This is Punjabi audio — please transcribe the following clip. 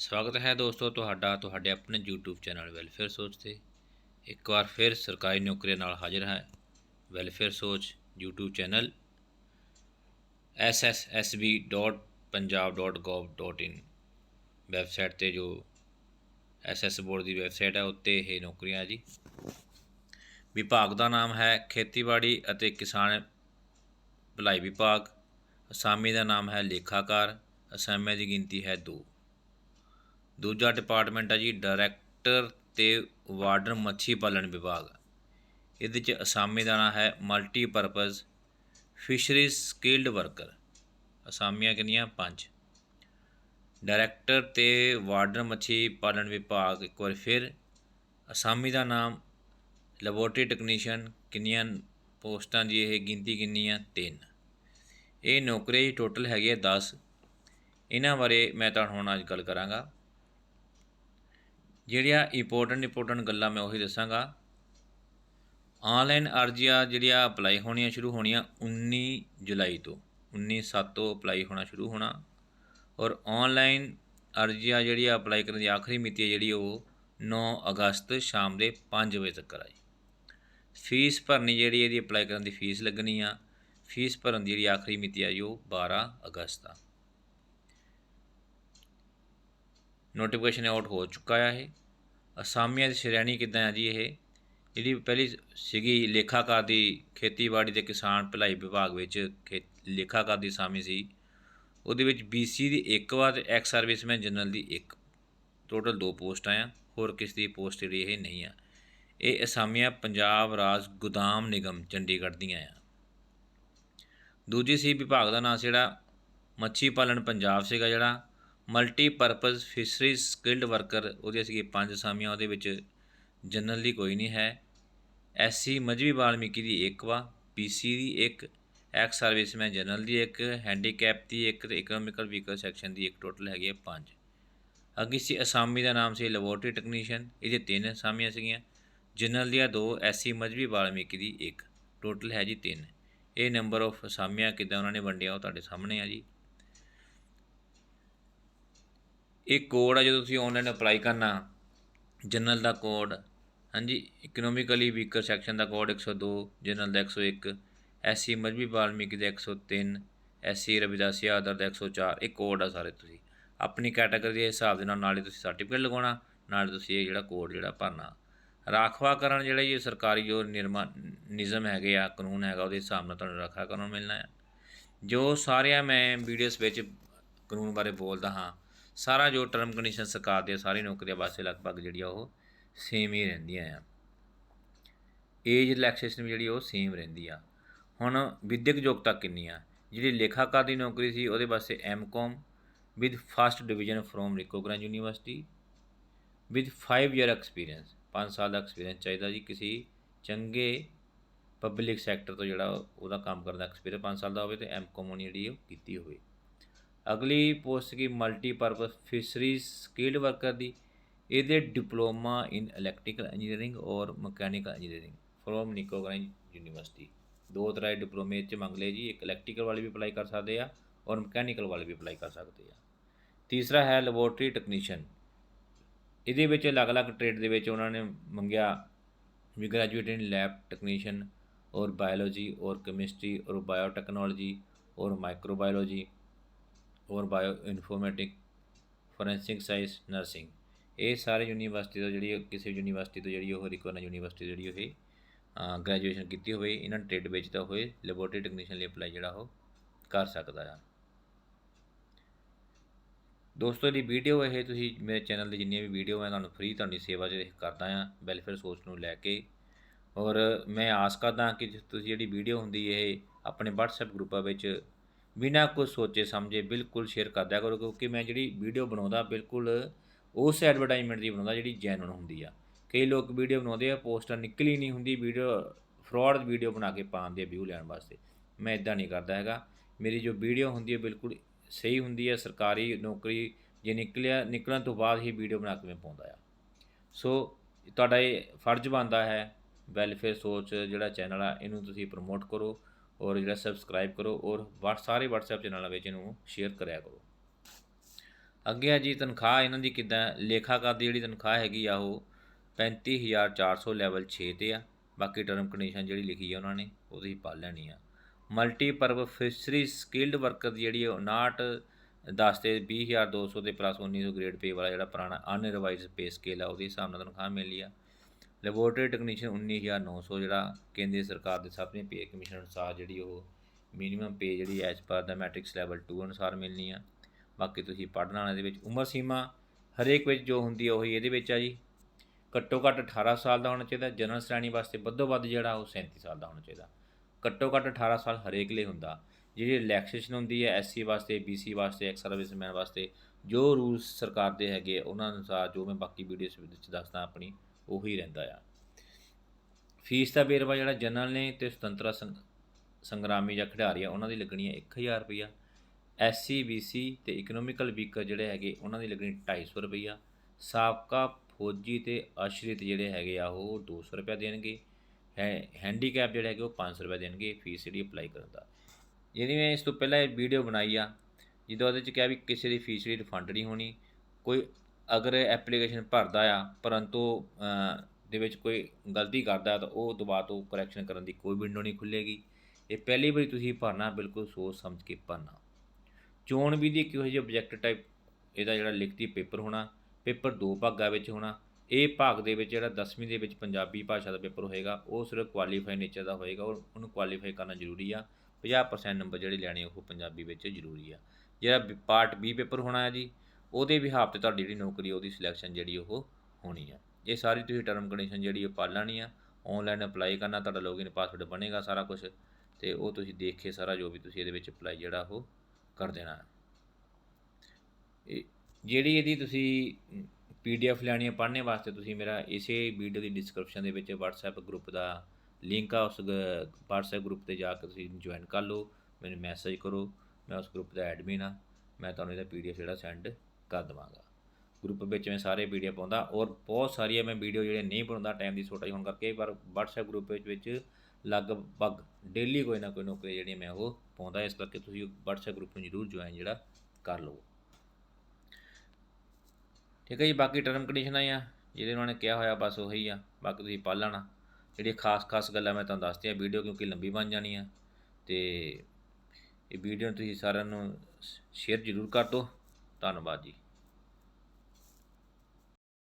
ਸਵਾਗਤ ਹੈ ਦੋਸਤੋ ਤੁਹਾਡਾ, ਤੁਹਾਡੇ ਆਪਣੇ YouTube ਚੈਨਲ ਵੈਲਫੇਅਰ ਸੋਚ ਤੇ। ਇੱਕ ਵਾਰ ਫਿਰ ਸਰਕਾਰੀ ਨੌਕਰੀਆਂ ਨਾਲ ਹਾਜ਼ਰ ਹੈ। ਵੈਲਫੇਅਰ ਸੋਚ YouTube ਚੈਨਲ sssb.punjab.gov.in ਵੈਬਸਾਈਟ ਤੇ ਜੋ ਐਸਐਸ ਬੋਰਡ ਦੀ ਵੈਬਸਾਈਟ ਹੈ, ਉੱਤੇ ਇਹ ਨੌਕਰੀਆਂ ਜੀ। ਵਿਭਾਗ ਦਾ ਨਾਮ ਹੈ ਖੇਤੀਬਾੜੀ ਅਤੇ ਕਿਸਾਨ ਭਲਾਈ ਵਿਭਾਗ। ਅਸਾਮੀ ਦਾ ਨਾਮ ਹੈ ਲੇਖਾਕਾਰ। ਅਸਾਮੀਆਂ ਦੀ ਗਿਣਤੀ ਹੈ 2 ਦੂਜਾ ਡਿਪਾਰਟਮੈਂਟ ਆ ਜੀ ਡਾਇਰੈਕਟਰ ਤੇ ਵਾਰਡਨ ਮੱਛੀ ਪਾਲਣ ਵਿਭਾਗ। ਇਹਦੇ ਚ ਅਸਾਮੀ ਦਾ ਨਾਮ ਹੈ ਮਲਟੀਪਰਪਸ ਫਿਸ਼ਰੀ ਸਕਿਲਡ ਵਰਕਰ ਅਸਾਮੀਆਂ ਕਿੰਨੀਆਂ? ਪੰਜ। ਡਾਇਰੈਕਟਰ ਤੇ ਵਾਰਡਨ ਮੱਛੀ ਪਾਲਣ ਵਿਭਾਗ ਇੱਕ ਵਾਰ ਫਿਰ। ਅਸਾਮੀ ਦਾ ਨਾਮ ਲੈਬੋਰਟਰੀ ਟੈਕਨੀਸ਼ੀਅਨ ਕਿੰਨੀਆਂ ਪੋਸਟਾਂ ਦੀ ਇਹ ਗਿਣਤੀ ਕਿੰਨੀ ਆ ਤਿੰਨ। ਇਹ ਨੌਕਰੀ ਟੋਟਲ ਹੈਗੇ ਹੈ 10 ਇਹਨਾਂ ਬਾਰੇ ਮੈਂ ਤੁਹਾਨੂੰ ਹੁਣ ਅੱਜ ਗੱਲ ਕਰਾਂਗਾ। ਜਿਹੜੀਆਂ ਇੰਪੋਰਟੈਂਟ ਇੰਪੋਰਟੈਂਟ ਗੱਲਾਂ ਮੈਂ ਉਹੀ ਦੱਸਾਂਗਾ। ਆਨਲਾਈਨ ਅਰਜ਼ੀਆਂ ਜਿਹੜੀਆਂ ਅਪਲਾਈ ਹੋਣੀਆਂ ਸ਼ੁਰੂ ਹੋਣੀਆਂ 19 ਜੁਲਾਈ ਤੋਂ। 19 7 ਤੋਂ ਅਪਲਾਈ ਹੋਣਾ ਸ਼ੁਰੂ ਹੋਣਾ। ਔਰ ਆਨਲਾਈਨ ਅਰਜ਼ੀਆਂ ਜਿਹੜੀਆਂ ਅਪਲਾਈ ਕਰਨ ਦੀ ਆਖਰੀ ਮਿਤੀ ਹੈ ਜਿਹੜੀ ਉਹ 9 ਅਗਸਤ ਸ਼ਾਮ ਦੇ 5 ਵਜੇ ਤੱਕ ਆਈ। ਫੀਸ ਭਰਨੀ ਜਿਹੜੀ ਇਹਦੀ ਅਪਲਾਈ ਕਰਨ ਦੀ ਫੀਸ ਲੱਗਣੀ ਆ। ਫੀਸ ਭਰਨ ਦੀ ਜਿਹੜੀ ਆਖਰੀ ਮਿਤੀ ਹੈ ਜੀ ਉਹ 12 ਅਗਸਤ ਆ। ਨੋਟੀਫਿਕੇਸ਼ਨ ਆਊਟ ਹੋ ਚੁੱਕਾ ਹੈ ਇਹ। ਅਸਾਮੀਆਂ ਦੀ ਸ਼੍ਰੇਣੀ ਕਿੱਦਾਂ ਆ ਜੀ ਇਹ? ਜਿਹੜੀ ਪਹਿਲੀ ਸੀਗੀ ਲੇਖਾਕਾਰ ਦੀ ਖੇਤੀਬਾੜੀ ਤੇ ਕਿਸਾਨ ਭਲਾਈ ਵਿਭਾਗ ਵਿੱਚ ਖੇ ਲੇਖਾਕਾਰ ਦੀ ਅਸਾਮੀ ਸੀ। ਉਹਦੇ ਵਿੱਚ BC ਦੀ ਇੱਕ ਵਾਰ ਤੇ ਐਕਸ ਸਰਵਿਸਮੈਨ ਜਨਰਲ ਦੀ ਇੱਕ। ਟੋਟਲ ਦੋ ਪੋਸਟਾਂ ਆ ਹੋਰ ਕਿਸ ਦੀ ਪੋਸਟ ਜਿਹੜੀ ਇਹ ਨਹੀਂ ਆ। ਇਹ ਅਸਾਮੀਆਂ ਪੰਜਾਬ ਰਾਜ ਗੋਦਾਮ ਨਿਗਮ, ਚੰਡੀਗੜ੍ਹ ਦੀਆਂ ਆ। ਦੂਜੀ ਸੀ ਵਿਭਾਗ ਦਾ ਨਾਮ ਜਿਹੜਾ ਮੱਛੀ ਪਾਲਣ ਪੰਜਾਬ ਸੀਗਾ ਜਿਹੜਾ। ਮਲਟੀਪਰਪਸ ਫਿਸ਼ਰੀਜ਼ ਸਕਿੱਲਡ ਵਰਕਰ ਉਹਦੀਆਂ ਸੀਗੇ ਪੰਜ ਅਸਾਮੀਆਂ ਉਹਦੇ ਵਿੱਚ ਜਨਰਲ ਦੀ ਕੋਈ ਨਹੀਂ ਹੈ। ਐਸਸੀ ਮਜਬੀ ਵਾਲਮੀਕੀ ਦੀ ਇੱਕ ਵਾ ਪੀਸੀ ਦੀ ਇੱਕ ਐਕਸ ਸਰਵਿਸਮੈਨ ਜਨਰਲ ਦੀ ਇੱਕ ਹੈਂਡੀਕੈਪ ਦੀ ਇੱਕ ਤੇ ਇਕਨੋਮਿਕਲ ਵੀਕਲ ਸੈਕਸ਼ਨ ਦੀ ਇੱਕ ਟੋਟਲ ਹੈਗੀ ਹੈ ਪੰਜ। ਅੱਗੇ ਸੀ ਅਸਾਮੀ ਦਾ ਨਾਮ ਸੀ ਲੈਬੋਰਟਰੀ ਟੈਕਨੀਸ਼ੀਅਨ ਇਹਦੇ ਤਿੰਨ ਅਸਾਮੀਆਂ ਸੀਗੀਆਂ। ਜਨਰਲ ਦੀਆਂ ਦੋ ਐਸਸੀ ਮਜਬੀ ਵਾਲਮੀਕੀ ਦੀ ਇੱਕ ਟੋਟਲ ਹੈ ਜੀ ਤਿੰਨ। ਇਹ ਨੰਬਰ ਆਫ ਅਸਾਮੀਆਂ ਕਿੱਦਾਂ ਉਹਨਾਂ ਨੇ ਵੰਡਿਆ ਉਹ ਤੁਹਾਡੇ ਸਾਹਮਣੇ ਆ ਜੀ। ਇਹ ਕੋਡ ਆ, ਜਦੋਂ ਤੁਸੀਂ ਆਨਲਾਈਨ ਅਪਲਾਈ ਕਰਨਾ ਜਨਰਲ ਦਾ ਕੋਡ ਹਾਂਜੀ ਇਕਨੋਮਿਕਲੀ ਵੀਕਰ ਸੈਕਸ਼ਨ ਦਾ ਕੋਡ 102 ਜਨਰਲ ਦਾ 101 ਐਸਸੀ ਮਜਬੀ ਵਾਲਮੀਕੀ ਦਾ 103 ਐਸਸੀ ਰਵਿਦਾਸੀ ਆਦਰ ਦਾ 104 ਇਹ ਕੋਡ ਆ ਸਾਰੇ ਤੁਸੀਂ। ਆਪਣੀ ਕੈਟਾਗਰੀ ਦੇ ਹਿਸਾਬ ਦੇ ਨਾਲ, ਨਾਲੇ ਤੁਸੀਂ ਸਰਟੀਫਿਕੇਟ ਲਗਾਉਣਾ, ਨਾਲੇ ਤੁਸੀਂ ਇਹ ਜਿਹੜਾ ਕੋਡ ਜਿਹੜਾ ਭਰਨਾ। ਰਾਖਵਾਕਰਨ ਜਿਹੜਾ ਇਹ ਸਰਕਾਰੀ ਜੋ ਨਿਰਮਾ, ਨਿਯਮ ਹੈਗੇ ਆ, ਕਾਨੂੰਨ ਹੈਗਾ, ਉਹਦੇ ਹਿਸਾਬ ਨਾਲ ਤੁਹਾਨੂੰ ਰਾਖਵਾਕਰਨ ਮਿਲਣਾ ਹੈ ਜੋ ਸਾਰਿਆਂ ਮੈਂ ਵੀਡੀਓਸ ਵਿੱਚ ਕਾਨੂੰਨ ਬਾਰੇ ਬੋਲਦਾ ਹਾਂ ਸਾਰਾ ਜੋ ਟਰਮ ਕੰਡੀਸ਼ਨ ਸਰਕਾਰ ਦੇ ਸਾਰੀ ਨੌਕਰੀਆਂ ਵਾਸਤੇ ਲਗਭਗ ਜਿਹੜੀ ਆ ਉਹ ਸੇਮ ਹੀ ਰਹਿੰਦੀਆਂ ਆ। ਏਜ ਰਿਲੈਕਸੇਸ਼ਨ ਵੀ ਜਿਹੜੀ ਉਹ ਸੇਮ ਰਹਿੰਦੀ ਆ। ਹੁਣ ਵਿਦਿਅਕ ਯੋਗਤਾ ਕਿੰਨੀ ਆ? ਜਿਹੜੀ ਲੇਖਾਕਾਰ ਦੀ ਨੌਕਰੀ ਸੀ, ਉਹਦੇ ਵਾਸਤੇ MCom with first division from recognised university with 5 year experience 5 ਸਾਲ ਦਾ ਐਕਸਪੀਰੀਅੰਸ ਚਾਹੀਦਾ ਜੀ ਕਿਸੇ ਚੰਗੇ ਪਬਲਿਕ ਸੈਕਟਰ ਤੋਂ ਜਿਹੜਾ ਉਹਦਾ ਕੰਮ ਕਰਨ ਦਾ ਐਕਸਪੀਰੀਅੰਸ 5 ਸਾਲ ਦਾ ਹੋਵੇ ਤੇ ਐਮਕਾਮ ਉਹਨੇ ਜਿਹੜੀ ਉਹ ਕੀਤੀ ਹੋਵੇ। ਅਗਲੀ ਪੋਸਟ ਕੀ ਮਲਟੀਪਰਪਸ ਫਿਸ਼ਰੀਜ਼, ਸਕਿਲਡ ਵਰਕਰ ਦੀ, ਇਹਦੇ ਡਿਪਲੋਮਾ ਇਨ ਇਲੈਕਟ੍ਰੀਕਲ ਇੰਜੀਨੀਅਰਿੰਗ ਔਰ ਮਕੈਨੀਕਲ ਇੰਜੀਨੀਅਰਿੰਗ ਫਰੋਮ ਨਿਕੋਗਰਾਈਨ ਯੂਨੀਵਰਸਿਟੀ। ਦੋ ਤਰ੍ਹਾਂ ਦੇ ਡਿਪਲੋਮੇ ਚ ਮੰਗ ਲਏ ਜੀ, ਇੱਕ ਇਲੈਕਟ੍ਰੀਕਲ ਵਾਲੇ ਵੀ ਅਪਲਾਈ ਕਰ ਸਕਦੇ ਆ ਔਰ ਮਕੈਨੀਕਲ ਵਾਲੇ ਵੀ ਅਪਲਾਈ ਕਰ ਸਕਦੇ ਆ। ਤੀਸਰਾ ਹੈ ਲੈਬੋਰਟਰੀ ਟੈਕਨੀਸ਼ੀਅਨ। ਇਹਦੇ ਵਿੱਚ ਅਲੱਗ-ਅਲੱਗ ਟ੍ਰੇਡ ਦੇ ਵਿੱਚ ਉਹਨਾਂ ਨੇ ਮੰਗਿਆ ਵੀ ਗ੍ਰੈਜੂਏਟ ਇਨ ਲੈਬ ਟੈਕਨੀਸ਼ੀਅਨ ਔਰ ਬਾਇਓਲੋਜੀ ਔਰ ਕੈਮਿਸਟਰੀ ਔਰ ਬਾਇਓਟੈਕਨੋਲੋਜੀ ਔਰ ਮਾਈਕਰੋਬਾਇਓਲੋਜੀ ਔਰ bio informatic, forensic science, nursing. ਇਹ ਸਾਰੇ ਯੂਨੀਵਰਸਿਟੀ ਤੋਂ ਜਿਹੜੀ ਕਿਸੇ ਯੂਨੀਵਰਸਿਟੀ ਤੋਂ ਜਿਹੜੀ ਉਹ ਰਿਕਵਰਨ ਯੂਨੀਵਰਸਿਟੀ ਜਿਹੜੀ ਉਹ ਗ੍ਰੈਜੂਏਸ਼ਨ ਕੀਤੀ ਹੋਵੇ, ਇਹਨਾਂ ਟ੍ਰੇਡ ਵਿੱਚ ਤਾਂ ਹੋਏ ਲੈਬੋਰੇਟਰੀ ਟੈਕਨੀਸ਼ੀਅਨ ਲਈ ਅਪਲਾਈ ਜਿਹੜਾ ਉਹ ਕਰ ਸਕਦਾ ਆ। ਦੋਸਤੋ ਦੀ ਵੀਡੀਓ ਇਹ ਤੁਸੀਂ ਮੇਰੇ ਚੈਨਲ ਦੇ ਜਿੰਨੀਆਂ ਵੀ ਵੀਡੀਓ ਮੈਂ ਤੁਹਾਨੂੰ ਫ੍ਰੀ ਤੁਹਾਡੀ ਸੇਵਾ 'ਚ ਕਰਦਾ ਆ ਵੈਲਫੇਅਰ ਸੋਚ ਨੂੰ ਲੈ ਕੇ। ਔਰ ਮੈਂ ਆਸ ਕਰਦਾ ਕਿ ਤੁਸੀਂ ਜਿਹੜੀ ਵੀਡੀਓ ਹੁੰਦੀ ਇਹ ਆਪਣੇ WhatsApp ਗਰੁੱਪਾਂ ਵਿੱਚ ਬਿਨਾਂ ਕੁਝ ਸੋਚੇ ਸਮਝੇ ਬਿਲਕੁਲ ਸ਼ੇਅਰ ਕਰ ਦਿਆ ਕਰੋ, ਕਿਉਂਕਿ ਮੈਂ ਜਿਹੜੀ ਵੀਡੀਓ ਬਣਾਉਂਦਾ ਬਿਲਕੁਲ ਉਸ ਐਡਵਰਟਾਈਜ਼ਮੈਂਟ ਦੀ ਬਣਾਉਂਦਾ ਜਿਹੜੀ ਜੈਨੂਨ ਹੁੰਦੀ ਆ। ਕਈ ਲੋਕ ਵੀਡੀਓ ਬਣਾਉਂਦੇ ਆ ਪੋਸਟਰ ਨਿਕਲੀ ਨਹੀਂ ਹੁੰਦੀ ਵੀਡੀਓ ਫਰਾਡ ਵੀਡੀਓ ਬਣਾ ਕੇ ਪਾਉਂਦੇ ਆ ਵਿਊ ਲੈਣ ਵਾਸਤੇ। ਮੈਂ ਇਦਾਂ ਨਹੀਂ ਕਰਦਾ ਹੈਗਾ। ਮੇਰੀ ਜੋ ਵੀਡੀਓ ਹੁੰਦੀ ਹੈ ਬਿਲਕੁਲ ਸਹੀ ਹੁੰਦੀ ਹੈ ਸਰਕਾਰੀ ਨੌਕਰੀ ਜੇ ਨਿਕਲਿਆ, ਨਿਕਲਣ ਤੋਂ ਬਾਅਦ ਹੀ ਵੀਡੀਓ ਬਣਾ ਕੇ ਮੈਂ ਪਾਉਂਦਾ ਆ। ਸੋ ਤੁਹਾਡਾ ਇਹ ਫਰਜ਼ ਬਣਦਾ ਹੈ ਵੈਲਫੇਅਰ ਸੋਚ ਜਿਹੜਾ ਚੈਨਲ ਆ, ਇਹਨੂੰ ਤੁਸੀਂ ਪ੍ਰਮੋਟ ਕਰੋ। ਔਰ ਜਿਹੜਾ ਸਬਸਕ੍ਰਾਈਬ ਕਰੋ ਔਰ ਵਟ, ਸਾਰੇ WhatsApp ਚੈਨਲਾਂ ਵਿੱਚ ਇਹਨੂੰ ਸ਼ੇਅਰ ਕਰਿਆ ਕਰੋ। ਅੱਗੇ ਆ ਜੀ ਤਨਖਾਹ, ਇਹਨਾਂ ਦੀ ਕਿੱਦਾਂ, ਲੇਖਾਕਾਰ ਦੀ ਜਿਹੜੀ ਤਨਖਾਹ ਹੈਗੀ ਆ ਉਹ 35400 ਲੈਵਲ 6 ਤੇ ਆ। ਬਾਕੀ ਟਰਮ ਕੰਡੀਸ਼ਨ ਜਿਹੜੀ ਲਿਖੀ ਆ ਉਹਨਾਂ ਨੇ, ਉਹ ਤੁਸੀਂ ਪੜ੍ਹ ਲੈਣੀ ਆ। ਮਲਟੀਪਰਪ ਫਿਸ਼ਰੀ ਸਕਿਲਡ ਵਰਕਰ ਦੀ ਜਿਹੜੀ ਉਹ 59 10 ਤੇ 20200 ਤੇ ਪਲੱਸ 1900 ਗ੍ਰੇਡ ਪੇ ਵਾਲਾ ਜਿਹੜਾ ਪੁਰਾਣਾ ਅਨਰਿਵਾਈਜ਼ਡ ਪੇ ਸਕੇਲ ਆ, ਉਹਦੇ ਹਿਸਾਬ ਨਾਲ ਤਨਖਾਹ ਮਿਲੀ ਆ। ਲੈਬੋਰਟਰੀ ਟੈਕਨੀਸ਼ੀਅਨ 19900 ਜਿਹੜਾ ਕੇਂਦਰੀ ਸਰਕਾਰ ਦੇ ਸੱਤਵੇਂ ਪੇ ਕਮਿਸ਼ਨ ਅਨੁਸਾਰ ਜਿਹੜੀ ਉਹ ਮਿਨੀਮਮ ਪੇ ਜਿਹੜੀ ਐਜ ਪਰ ਦਾ ਮੈਟ੍ਰਿਕਸ ਲੈਵਲ 2 ਅਨੁਸਾਰ ਮਿਲਣੀ ਆ। ਬਾਕੀ ਤੁਸੀਂ ਪੜ੍ਹਨਾ ਇਹਦੇ ਵਿੱਚ ਉਮਰ ਸੀਮਾ ਹਰੇਕ ਵਿੱਚ ਜੋ ਹੁੰਦੀ ਆ ਉਹੀ ਇਹਦੇ ਵਿੱਚ ਆ ਜੀ। ਘੱਟੋ ਘੱਟ 18 ਸਾਲ ਦਾ ਹੋਣਾ ਚਾਹੀਦਾ ਜਨਰਲ ਸ਼੍ਰੇਣੀ ਵਾਸਤੇ ਵੱਧੋ ਵੱਧ ਜਿਹੜਾ ਉਹ 37 ਸਾਲ ਦਾ ਹੋਣਾ ਚਾਹੀਦਾ। ਘੱਟੋ ਘੱਟ 18 ਸਾਲ ਹਰੇਕ ਲਈ ਹੁੰਦਾ। ਜਿਹੜੀ ਰਿਲੈਕਸੇਸ਼ਨ ਹੁੰਦੀ ਹੈ ਐਸਸੀ ਵਾਸਤੇ ਬੀਸੀ ਵਾਸਤੇ ਐਕਸ ਸਰਵਿਸਮੈਨ ਵਾਸਤੇ ਜੋ ਰੂਲਸ ਸਰਕਾਰ ਦੇ ਹੈਗੇ ਆ, ਉਹਨਾਂ ਅਨੁਸਾਰ ਜੋ ਮੈਂ ਬਾਕੀ ਵੀਡੀਓਸ ਵਿੱਚ ਦੱਸਦਾ ਆਪਣੀ ਉਹੀ ਰਹਿੰਦਾ ਆ। ਫੀਸ ਦਾ ਵੇਰਵਾ ਜਿਹੜਾ ਜਨਰਲ ਨੇ ਤੇ ਸੁਤੰਤਰਾ ਸੰਗ- ਸੰਗਰਾਮੀ ਜਾਂ ਖਿਡਾਰੀ ਆ, ਉਹਨਾਂ ਦੀ ਲੱਗਣੀ ਹੈ 1000 ਰੁਪਈਆ। ਐਸਸੀ, ਬੀਸੀ ਤੇ ਇਕਨੋਮਿਕਲ ਵੀਕਰ ਜਿਹੜੇ ਹੈਗੇ, ਉਹਨਾਂ ਦੀ ਲੱਗਣੀ 250 ਰੁਪਈਆ। ਸਾਬਕਾ ਫੌਜੀ ਤੇ ਆਸ਼ਰਿਤ ਜਿਹੜੇ ਹੈਗੇ ਆ, ਉਹ 200 ਰੁਪਇਆ ਦੇਣਗੇ। ਹੈ ਹੈਂਡੀਕੈਪ ਜਿਹੜੇ ਹੈਗੇ, ਉਹ 500 ਰੁਪਇਆ ਦੇਣਗੇ ਫੀਸ ਜਿਹੜੀ ਅਪਲਾਈ ਕਰਨ ਦਾ। ਜਿਹਦੀ ਮੈਂ ਇਸ ਤੋਂ ਪਹਿਲਾਂ ਇਹ ਵੀਡੀਓ ਬਣਾਈ ਆ, ਜਿਹਦੇ ਉਹਦੇ ਚ ਕਿਹਾ ਵੀ ਕਿਸੇ ਦੀ ਫੀਸ ਜਿਹੜੀ ਰਿਫੰਡ ਨਹੀਂ ਹੋਣੀ। ਕੋਈ ਅਗਰ ਐਪਲੀਕੇਸ਼ਨ ਭਰਦਾ ਆ, ਪਰੰਤੂ ਦੇ ਵਿੱਚ ਕੋਈ ਗਲਤੀ ਕਰਦਾ ਤਾਂ ਉਹ ਦੁਬਾਰਾ ਤੋਂ ਕਰੈਕਸ਼ਨ ਕਰਨ ਦੀ ਕੋਈ ਵਿੰਡੋ ਨਹੀਂ ਖੁੱਲੇਗੀ ਇਹ ਪਹਿਲੀ ਵਾਰੀ ਤੁਸੀਂ ਭਰਨਾ, ਬਿਲਕੁਲ ਸੋਚ ਸਮਝ ਕੇ ਭਰਨਾ। ਚੋਣ ਵਿਧੀ ਕਿਹੋ ਜਿਹੀ ਆਬਜੈਕਟ ਟਾਈਪ ਇਹਦਾ ਜਿਹੜਾ ਲਿਖਤੀ ਪੇਪਰ ਹੋਣਾ, ਪੇਪਰ ਦੋ ਭਾਗਾਂ ਵਿੱਚ ਹੋਣਾ। ਇਹ ਭਾਗ ਦੇ ਵਿੱਚ ਜਿਹੜਾ 10ਵੀਂ ਦੇ ਵਿੱਚ ਪੰਜਾਬੀ ਭਾਸ਼ਾ ਦਾ ਪੇਪਰ ਹੋਏਗਾ, ਉਹ ਸਿਰਫ ਕੁਆਲੀਫਾਈ ਨੇਚਰ ਦਾ ਹੋਏਗਾ ਔਰ ਉਹਨੂੰ ਕੁਆਲੀਫਾਈ ਕਰਨਾ ਜ਼ਰੂਰੀ ਆ। 50% ਨੰਬਰ ਜਿਹੜੇ ਲੈਣੇ ਉਹ ਪੰਜਾਬੀ ਵਿੱਚ ਜ਼ਰੂਰੀ ਆ। ਜਿਹੜਾ ਪਾਰਟ ਬੀ ਪੇਪਰ ਹੋਣਾ ਹੈ ਜੀ ਉਹਦੇ ਵਿਹਾਪ ਤੇ ਤੁਹਾਡੀ ਜਿਹੜੀ ਨੌਕਰੀ ਉਹਦੀ ਸਿਲੈਕਸ਼ਨ ਜਿਹੜੀ ਉਹ ਹੋਣੀ ਆ। ਇਹ ਸਾਰੀ ਤੁਸੀਂ ਟਰਮ ਕੰਡੀਸ਼ਨ ਜਿਹੜੀ ਉਹ ਪਾਲਣੀ ਆ ਆਨਲਾਈਨ ਅਪਲਾਈ ਕਰਨਾ, ਤੁਹਾਡਾ ਲੌਗਇਨ ਪਾਸਵਰਡ ਬਣੇਗਾ ਸਾਰਾ ਕੁਝ ਤੇ ਉਹ ਤੁਸੀਂ ਦੇਖ ਕੇ ਸਾਰਾ ਜੋ ਵੀ ਤੁਸੀਂ ਇਹਦੇ ਵਿੱਚ ਅਪਲਾਈ ਜਿਹੜਾ ਉਹ ਕਰ ਦੇਣਾ। ਇਹ ਜਿਹੜੀ ਇਹਦੀ ਤੁਸੀਂ ਪੀਡੀਐਫ ਲੈਣੀ ਹੈ ਪੜ੍ਹਨੇ ਵਾਸਤੇ ਤੁਸੀਂ ਮੇਰਾ ਇਸੇ ਵੀਡੀਓ ਦੀ ਡਿਸਕ੍ਰਿਪਸ਼ਨ ਦੇ ਵਿੱਚ WhatsApp ਗਰੁੱਪ ਦਾ ਲਿੰਕ ਆ, ਉਸ ਗ- WhatsApp ਗਰੁੱਪ ਤੇ ਜਾ ਕੇ ਤੁਸੀਂ ਜੁਆਇਨ ਕਰ ਲਓ, ਮੈਨੂੰ ਮੈਸੇਜ ਕਰੋ, ਮੈਂ ਉਸ ਗਰੁੱਪ ਦਾ ਐਡਮਿਨ ਆ, ਮੈਂ ਤੁਹਾਨੂੰ ਇਹਦਾ ਪੀਡੀਐਫ ਜਿਹੜਾ ਸੈਂਡ ਕਰ ਦੇਵਾਂਗਾ। ਗਰੁੱਪ ਵਿੱਚ ਮੈਂ ਸਾਰੇ ਵੀਡੀਓ ਪਾਉਂਦਾ ਔਰ ਬਹੁਤ ਸਾਰੀਆਂ ਮੈਂ ਵੀਡੀਓ ਜਿਹੜੇ ਨਹੀਂ ਬਣਾਉਂਦਾ ਟਾਈਮ ਦੀ ਛੋਟਾ ਹੋਣ ਕਰਕੇ, ਪਰ WhatsApp ਗਰੁੱਪ ਵਿੱਚ ਵਿੱਚ ਲਗਭਗ ਡੇਲੀ ਕੋਈ ਨਾ ਕੋਈ ਨੌਕਰੀ ਜਿਹੜੀ ਮੈਂ ਉਹ ਪਾਉਂਦਾ, ਇਸ ਕਰਕੇ ਤੁਸੀਂ WhatsApp ਗਰੁੱਪ ਨੂੰ ਜ਼ਰੂਰ ਜੁਆਇਨ ਜਿਹੜਾ ਕਰ ਲਵੋ। ਠੀਕ ਹੈ ਜੀ, ਬਾਕੀ ਟਰਮ ਕੰਡੀਸ਼ਨਾਂ ਆ ਜਿਹੜੇ ਉਹਨਾਂ ਨੇ ਕਿਹਾ ਹੋਇਆ ਬਸ ਉਹੀ ਆ, ਬਾਕੀ ਤੁਸੀਂ ਪੜ੍ਹ ਲੈਣਾ। ਜਿਹੜੀਆਂ ਖਾਸ-ਖਾਸ ਗੱਲਾਂ ਮੈਂ ਤੁਹਾਨੂੰ ਦੱਸਤੀਆਂ ਵੀਡੀਓ ਕਿਉਂਕਿ ਲੰਬੀ ਬਣ ਜਾਣੀ ਆ ਤੇ ਇਹ ਵੀਡੀਓ ਤੁਸੀਂ ਸਾਰਿਆਂ ਨੂੰ ਸ਼ੇਅਰ ਜ਼ਰੂਰ ਕਰ ਦਿਓ। ਧੰਨਵਾਦ ਜੀ।